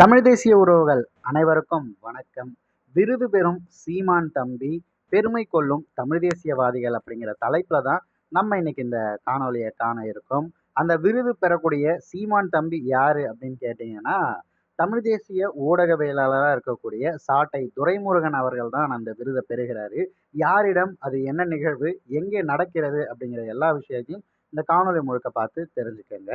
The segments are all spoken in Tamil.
தமிழ் தேசிய உறவுகள் அனைவருக்கும் வணக்கம். விருது பெறும் சீமான் தம்பி பெருமை கொள்ளும் தமிழ் தேசியவாதிகள் அப்படிங்கிற தலைப்பில் தான் நம்ம இன்னைக்கு இந்த காணொலியை காண இருக்கோம். அந்த விருது பெறக்கூடிய சீமான் தம்பி யாரு அப்படின்னு கேட்டிங்கன்னா தமிழ் தேசிய ஊடகவியலாளராக இருக்கக்கூடிய சாட்டை துரைமுருகன் அவர்கள் தான் அந்த விருதை பெறுகிறாரு. யாரிடம் அது என்ன நிகழ்வு எங்கே நடக்கிறது அப்படிங்கிற எல்லா விஷயத்தையும் இந்த காணொலி முழுக்க பார்த்து தெரிஞ்சுக்கங்க.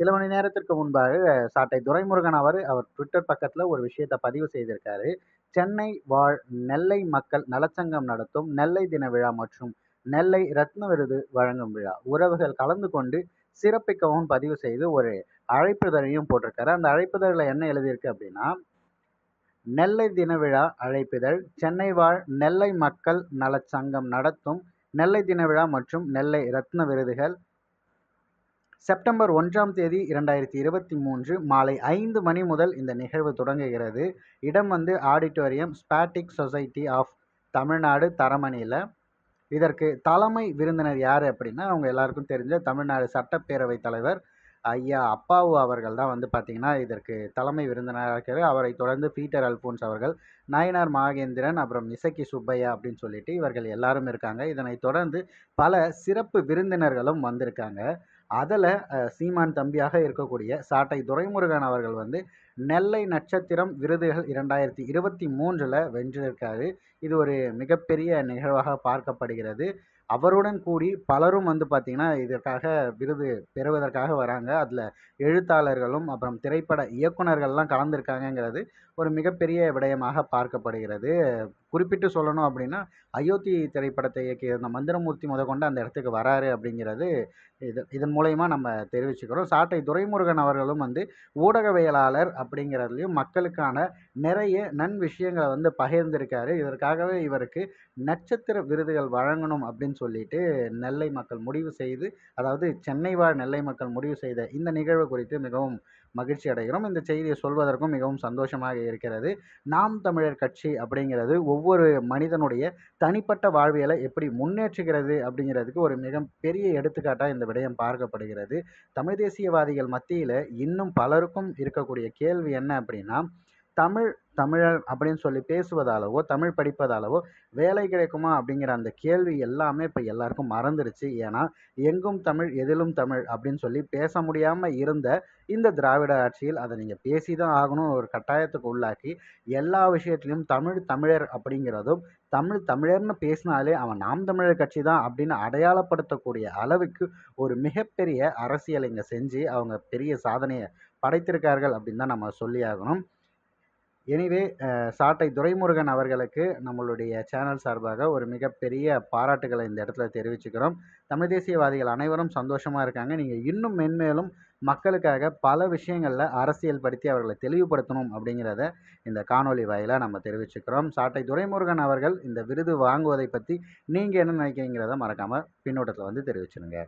சில மணி நேரத்திற்கு முன்பாக சாட்டை துரைமுருகன் அவர் அவர் ட்விட்டர் பக்கத்தில் ஒரு விஷயத்தை பதிவு செய்திருக்காரு. சென்னை வாழ் நெல்லை மக்கள் நலச்சங்கம் நடத்தும் நெல்லை தின விழா மற்றும் நெல்லை ரத்ன விருது வழங்கும் விழா. உறவுகள் கலந்து கொண்டு சிறப்பிக்கவும் பதிவு செய்து ஒரு அழைப்புதழையும் போட்டிருக்காரு. அந்த அழைப்புதழில் என்ன எழுதியிருக்கு அப்படின்னா நெல்லை தின விழா அழைப்பிதழ் சென்னை வாழ் நெல்லை மக்கள் நலச்சங்கம் நடத்தும் நெல்லை தின விழா மற்றும் நெல்லை ரத்ன விருதுகள் செப்டம்பர் ஒன்றாம் தேதி இரண்டாயிரத்தி இருபத்தி மூன்று மாலை ஐந்து மணி முதல் இந்த நிகழ்வு தொடங்குகிறது. இடம் வந்து auditorium spastic society of Tamil தரமணியில். இதற்கு தலைமை விருந்தினர் யார் அப்படின்னா அவங்க எல்லாருக்கும் தெரிஞ்ச தமிழ்நாடு சட்டப்பேரவைத் தலைவர் ஐயா அப்பாவு அவர்கள் தான் வந்து பார்த்திங்கன்னா இதற்கு தலைமை விருந்தினராக இருக்கார். அவரை தொடர்ந்து பீட்டர் அல்போன்ஸ் அவர்கள் நயனார் மாகேந்திரன் அப்புறம் இசக்கி சுப்பையா அப்படின்னு சொல்லிட்டு இவர்கள் எல்லாரும் இருக்காங்க. இதனை தொடர்ந்து பல சிறப்பு விருந்தினர்களும் வந்திருக்காங்க. அதில் சீமான் தம்பியாக இருக்கக்கூடிய சாட்டை துரைமுருகன் அவர்கள் வந்து நெல்லை நட்சத்திரம் விருதுகள் இரண்டாயிரத்தி இருபத்தி மூன்றில் வென்றிருக்காரு. இது ஒரு மிகப்பெரிய நிகழ்வாக பார்க்கப்படுகிறது. அவருடன் கூடி பலரும் வந்து பார்த்திங்கன்னா இதற்காக விருது பெறுவதற்காக வராங்க. அதில் எழுத்தாளர்களும் அப்புறம் திரைப்பட இயக்குனர்கள்லாம் கலந்துருக்காங்கங்கிறது ஒரு மிகப்பெரிய விடயமாக பார்க்கப்படுகிறது. குறிப்பிட்டு சொல்லணும் அப்படின்னா அயோத்தி திரைப்படத்தை இயக்கிய அந்த மந்திரமூர்த்தி முதற்கொண்டு அந்த இடத்துக்கு வராரு அப்படிங்கிறது இது இதன் மூலயமா நம்ம தெரிவிச்சுக்கிறோம். சாட்டை துரைமுருகன் அவர்களும் வந்து ஊடகவியலாளர் அப்படிங்கிறதுலையும் மக்களுக்கான நிறைய நன் விஷயங்களை வந்து பகிர்ந்திருக்காரு. இதற்காகவே இவருக்கு நட்சத்திர விருதுகள் வழங்கணும் அப்படின்னு சொல்லிட்டு நெல்லை மக்கள் முடிவு செய்து அதாவது சென்னை வாழ் நெல்லை மக்கள் முடிவு செய்த இந்த நிகழ்வு குறித்து மிகவும் மகிழ்ச்சி அடைகிறோம். இந்த செய்தியை சொல்வதற்கும் மிகவும் சந்தோஷமாக இருக்கிறது. நாம் தமிழர் கட்சி அப்படிங்கிறது ஒவ்வொரு மனிதனுடைய தனிப்பட்ட வாழ்வியலை எப்படி முன்னேற்றுகிறது அப்படிங்கிறதுக்கு ஒரு மிக பெரிய எடுத்துக்காட்டாக இந்த விடயம் பார்க்கப்படுகிறது. தமிழ் தேசியவாதிகள் மத்தியில் இன்னும் பலருக்கும் இருக்கக்கூடிய கேள்வி என்ன அப்படின்னா தமிழ் தமிழர் அப்படின்னு சொல்லி பேசுவதாலவோ தமிழ் படிப்பதாலவோ வேலை கிடைக்குமா அப்படிங்கிற அந்த கேள்வி எல்லாமே இப்போ எல்லாருக்கும் மறந்துருச்சு. ஏன்னா எங்கும் தமிழ் எதிலும் தமிழ் அப்படின்னு சொல்லி பேச முடியாமல் இருந்த இந்த திராவிட ஆட்சியில் அதை நீங்கள் பேசி தான் ஆகணும். ஒரு கட்டாயத்துக்கு உள்ளாக்கி எல்லா விஷயத்துலையும் தமிழ் தமிழர் அப்படிங்கிறதும் தமிழ் தமிழர்னு பேசினாலே அவன் நாம் தமிழர் கட்சி தான் அப்படின்னு அடையாளப்படுத்தக்கூடிய அளவுக்கு ஒரு மிகப்பெரிய அரசியலை இங்கே செஞ்சு அவங்க பெரிய சாதனையை படைத்திருக்கார்கள் அப்படின்னு தான் நம்ம சொல்லி ஆகணும். எனிவே சாட்டை துரைமுருகன் அவர்களுக்கு நம்மளுடைய சேனல் சார்பாக ஒரு மிகப்பெரிய பாராட்டுகளை இந்த இடத்துல தெரிவிச்சுக்கிறோம். தமிழ் தேசியவாதிகள் அனைவரும் சந்தோஷமாக இருக்காங்க. நீங்கள் இன்னும் மென்மேலும் மக்களுக்காக பல விஷயங்களில் அரசியல் படுத்தி அவர்களை தெளிவுபடுத்தணும் அப்படிங்கிறத இந்த காணொலி வாயிலாக நம்ம தெரிவிச்சுக்கிறோம். சாட்டை துரைமுருகன் அவர்கள் இந்த விருது வாங்குவதை பற்றி நீங்கள் என்ன நினைக்கிறீங்கிறத மறக்காமல் பின்னோட்டத்தில் வந்து தெரிவிச்சிடுங்க